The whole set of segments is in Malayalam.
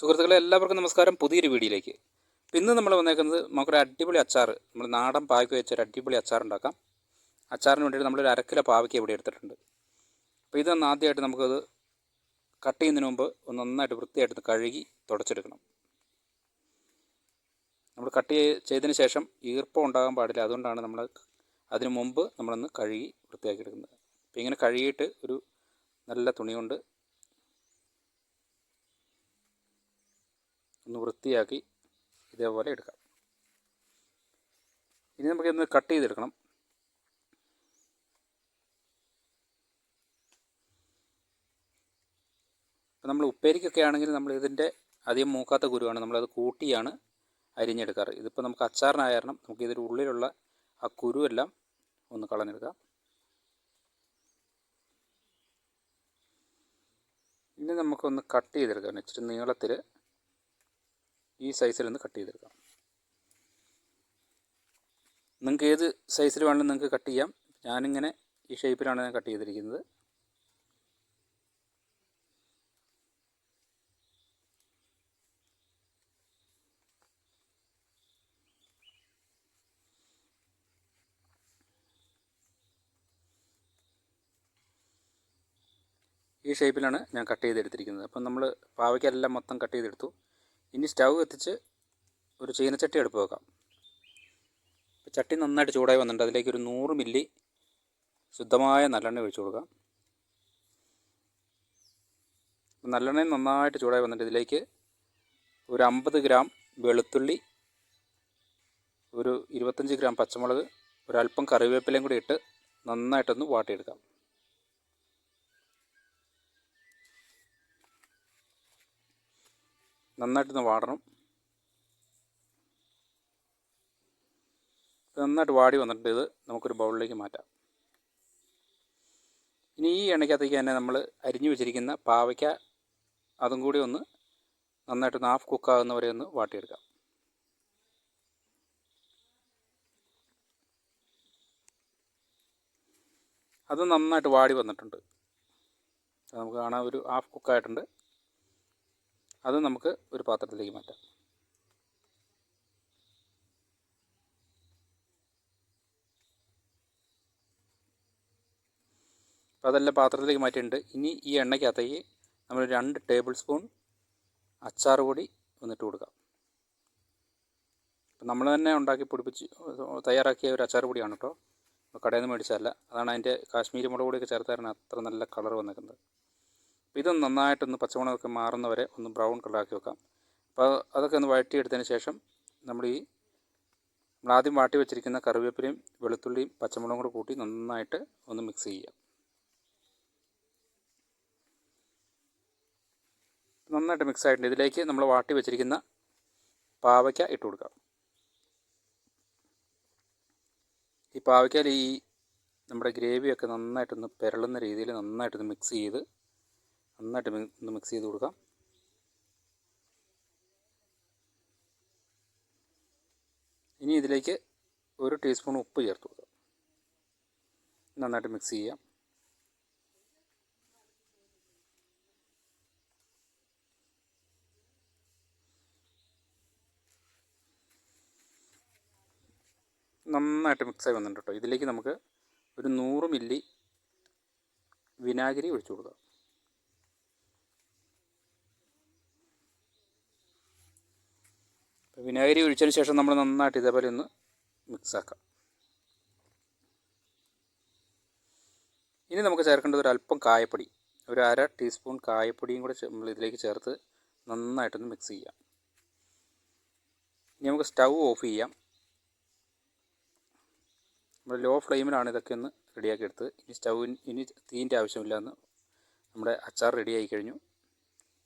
സുഹൃത്തുക്കളെ എല്ലാവർക്കും നമസ്കാരം. പുതിയൊരു വീഡിയോയിലേക്ക്. ഇന്ന് നമ്മൾ വന്നേക്കുന്നത് നമുക്കൊരു അടിപൊളി അച്ചാർ നമ്മൾ നാടൻ പാവയ്ക്ക് വെച്ചൊരു അടിപൊളി അച്ചാർ ഉണ്ടാക്കാം. അച്ചാറിന് വേണ്ടിയിട്ട് നമ്മളൊരു അരക്കിലോ പാവയ്ക്ക് ഇവിടെ എടുത്തിട്ടുണ്ട്. അപ്പോൾ ഇതൊന്ന് ആദ്യമായിട്ട് നമുക്കത് കട്ട് ചെയ്യുന്നതിന് മുമ്പ് ഒന്ന് നന്നായിട്ട് വൃത്തിയായിട്ട് കഴുകി തുടച്ചെടുക്കണം. നമ്മൾ കട്ട് ചെയ്തതിന് ശേഷം ഈർപ്പം ഉണ്ടാകാൻ പാടില്ല. അതുകൊണ്ടാണ് നമ്മൾ അതിന് മുമ്പ് നമ്മളൊന്ന് കഴുകി വൃത്തിയാക്കി എടുക്കുന്നത് അപ്പോൾ ഇങ്ങനെ കഴുകിയിട്ട് ഒരു നല്ല തുണി കൊണ്ട് ഒന്ന് വൃത്തിയാക്കി ഇതേപോലെ എടുക്കാം. ഇനി നമുക്ക് ഇന്ന് കട്ട് ചെയ്തെടുക്കണം. ഇപ്പം നമ്മൾ ഉപ്പേരിക്കൊക്കെ ആണെങ്കിൽ നമ്മൾ ഇതിന്റെ അധികം മൂക്കാത്ത കുരുവാണ്. നമ്മളത് കൂട്ടിയാണ് അരിഞ്ഞെടുക്കാറ്. ഇതിപ്പോൾ നമുക്ക് അച്ചാറിനായ കാരണം നമുക്ക് ഇതിന്റെ ഉള്ളിലുള്ള ആ കുരുവെല്ലാം ഒന്ന് കളഞ്ഞെടുക്കാം. ഇനി നമുക്കൊന്ന് കട്ട് ചെയ്തെടുക്കാം. ഇച്ചിരി നീളത്തിൽ ഈ സൈസിൽ നിന്ന് കട്ട് ചെയ്തെടുക്കാം. നിങ്ങൾക്ക് ഏത് സൈസിൽ വേണമെങ്കിലും നിങ്ങൾക്ക് കട്ട് ചെയ്യാം. ഞാനിങ്ങനെ ഈ ഷേപ്പിലാണ് ഞാൻ കട്ട് ചെയ്തിരിക്കുന്നത്. ഈ ഷേപ്പിലാണ് ഞാൻ കട്ട് ചെയ്തെടുത്തിരിക്കുന്നത്. അപ്പം നമ്മൾ പാവയ്ക്കെല്ലാം മൊത്തം കട്ട് ചെയ്തെടുത്തു. ഇനി സ്റ്റൗ കത്തിച്ച് ഒരു ചീനച്ചട്ടി എടുപ്പ് വെക്കാം. ചട്ടി നന്നായിട്ട് ചൂടായി വന്നിട്ടുണ്ട്. അതിലേക്ക് ഒരു നൂറ് മില്ലി ശുദ്ധമായ നല്ലെണ്ണ ഒഴിച്ചു കൊടുക്കാം. നല്ലെണ്ണ നന്നായിട്ട് ചൂടായി വന്നിട്ട് ഇതിലേക്ക് ഒരു അമ്പത് ഗ്രാം വെളുത്തുള്ളി ഒരു ഇരുപത്തഞ്ച് ഗ്രാം പച്ചമുളക് ഒരല്പം കറിവേപ്പിലയും കൂടി ഇട്ട് നന്നായിട്ടൊന്ന് വാട്ടിയെടുക്കാം. നന്നായിട്ടൊന്ന് വാടണം. നന്നായിട്ട് വാടി വന്നിട്ട് ഇത്. നമുക്കൊരു ബൗളിലേക്ക് മാറ്റാം. ഇനി ഈ എണ്ണയ്ക്കകത്തേക്ക് തന്നെ നമ്മൾ അരിഞ്ഞു വെച്ചിരിക്കുന്ന പാവയ്ക്ക അതും കൂടി ഒന്ന് നന്നായിട്ടൊന്ന് ഹാഫ് കുക്കാകുന്ന വരെ ഒന്ന് വാട്ടിയെടുക്കാം. അത് നന്നായിട്ട് വാടി വന്നിട്ടുണ്ട്. നമുക്ക് കാണാൻ ഒരു ഹാഫ് കുക്കായിട്ടുണ്ട്. അത് നമുക്ക് ഒരു പാത്രത്തിലേക്ക് മാറ്റാം. അപ്പോൾ അതെല്ലാം പാത്രത്തിലേക്ക് മാറ്റിയിട്ടുണ്ട്. ഇനി ഈ എണ്ണയ്ക്കകത്തേക്ക് നമ്മൾ രണ്ട് ടേബിൾ സ്പൂൺ അച്ചാർ പൊടി ഒന്നിട്ട് കൊടുക്കാം. നമ്മൾ തന്നെ ഉണ്ടാക്കി പൊടിപ്പിച്ച് തയ്യാറാക്കിയ ഒരു അച്ചാർ പൊടിയാണ് കേട്ടോ. കടയിൽ നിന്ന് മേടിച്ചതല്ല. അതാണ് അതിന്റെ കാശ്മീരി മുളക് പൊടിയൊക്കെ ചേർത്തായിരുന്നു അത്ര നല്ല കളർ വന്നിരിക്കുന്നത്. അപ്പോൾ ഇതൊന്ന് നന്നായിട്ടൊന്ന് പച്ചമുളകൊക്കെ മാറുന്നവരെ ഒന്ന് ബ്രൗൺ കളറാക്കി വെക്കാം. അപ്പോൾ അതൊക്കെ ഒന്ന് വഴറ്റിയെടുത്തതിന് ശേഷം നമ്മൾ ഈ നമ്മൾ ആദ്യം വാട്ടി വെച്ചിരിക്കുന്ന കറിവേപ്പിലയും വെളുത്തുള്ളിയും പച്ചമുളകും കൂടെ കൂട്ടി നന്നായിട്ട് ഒന്ന് മിക്സ് ചെയ്യുക. നന്നായിട്ട് മിക്സ് ആയിട്ടുണ്ട്. ഇതിലേക്ക് നമ്മൾ വാട്ടി വെച്ചിരിക്കുന്ന പാവയ്ക്ക ഇട്ട് കൊടുക്കാം. ഈ പാവയ്ക്കയിൽ ഈ നമ്മുടെ ഗ്രേവിയൊക്കെ നന്നായിട്ടൊന്ന് പെരളുന്ന രീതിയിൽ നന്നായിട്ടൊന്ന് മിക്സ് ചെയ്ത് നന്നായിട്ട് ഒന്ന് മിക്സ് ചെയ്ത് കൊടുക്കാം. ഇനി ഇതിലേക്ക് ഒരു ടീസ്പൂൺ ഉപ്പ് ചേർത്ത് കൊടുക്കാം. നന്നായിട്ട് മിക്സ് ചെയ്യാം. നന്നായിട്ട് മിക്സായി വന്നിട്ടുണ്ട് കേട്ടോ. ഇതിലേക്ക് നമുക്ക് ഒരു നൂറ് മില്ലി വിനാഗിരി ഒഴിച്ചു കൊടുക്കാം. വിനാഗിരി ഒഴിച്ചതിന് ശേഷം നമ്മൾ നന്നായിട്ട് ഇതേപോലെ ഒന്ന് മിക്സാക്കാം ഇനി നമുക്ക് ചേർക്കേണ്ടത് ഒരു അല്പം കായപ്പൊടി. ഒരു അര ടീസ്പൂൺ കായപ്പൊടിയും കൂടെ നമ്മൾ ഇതിലേക്ക് ചേർത്ത് നന്നായിട്ടൊന്ന് മിക്സ് ചെയ്യാം. ഇനി നമുക്ക് സ്റ്റൗ ഓഫ് ചെയ്യാം. നമ്മൾ ലോ ഫ്ലെയിമിലാണ് ഇതൊക്കെ ഒന്ന് റെഡിയാക്കി എടുത്തത് ഇനി സ്റ്റൗവിന് ഇനി തീന്റെ ആവശ്യമില്ല എന്ന് നമ്മുടെ അച്ചാർ റെഡിയായി കഴിഞ്ഞു.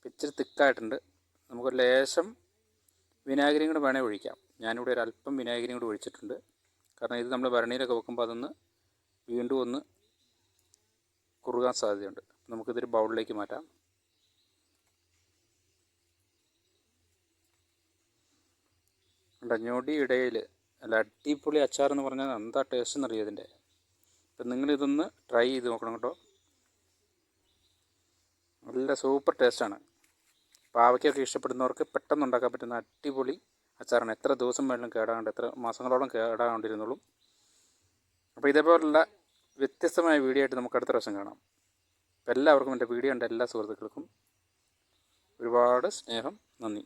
ഇച്ചിരി തിക്കായിട്ടുണ്ട്. നമുക്കൊരു ലേശം വിനാഗിരിയും കൂടെ വേണേൽ ഒഴിക്കാം. ഞാനിവിടെ ഒരു അല്പം വിനാഗിരിയും കൂടെ ഒഴിച്ചിട്ടുണ്ട്. കാരണം ഇത് നമ്മൾ ഭരണിയിലൊക്കെ വെക്കുമ്പോൾ അതൊന്ന് വീണ്ടും ഒന്ന് കുറുകാൻ സാധ്യതയുണ്ട്. നമുക്കിതൊരു ബൗളിലേക്ക് മാറ്റാം. ഞൊടി ഇടയിൽ അല്ല അടിപൊളി അച്ചാർ എന്ന് പറഞ്ഞാൽ എന്താ ടേസ്റ്റ് എന്നറിയാം ഇതിന്റെ അപ്പം നിങ്ങളിതൊന്ന് ട്രൈ ചെയ്ത് നോക്കണം കേട്ടോ. നല്ല സൂപ്പർ ടേസ്റ്റാണ് പാവയ്ക്കൊക്കെ ഇഷ്ടപ്പെടുന്നവർക്ക് പെട്ടെന്ന് ഉണ്ടാക്കാൻ പറ്റുന്ന അടിപൊളി അച്ചാറാണ്. എത്ര ദിവസം വേണമെങ്കിലും കേടാണ്ട് എത്ര മാസങ്ങളോളം കേടാണ്ടിരുന്നുള്ളൂ അപ്പോൾ ഇതേപോലുള്ള വ്യത്യസ്തമായ വീഡിയോ ആയിട്ട് നമുക്ക് അടുത്ത പ്രാവശ്യം കാണാം. അപ്പോൾ എല്ലാവർക്കും എന്റെ വീഡിയോ ഉണ്ട് എല്ലാ സുഹൃത്തുക്കൾക്കും ഒരുപാട് സ്നേഹം നന്ദി.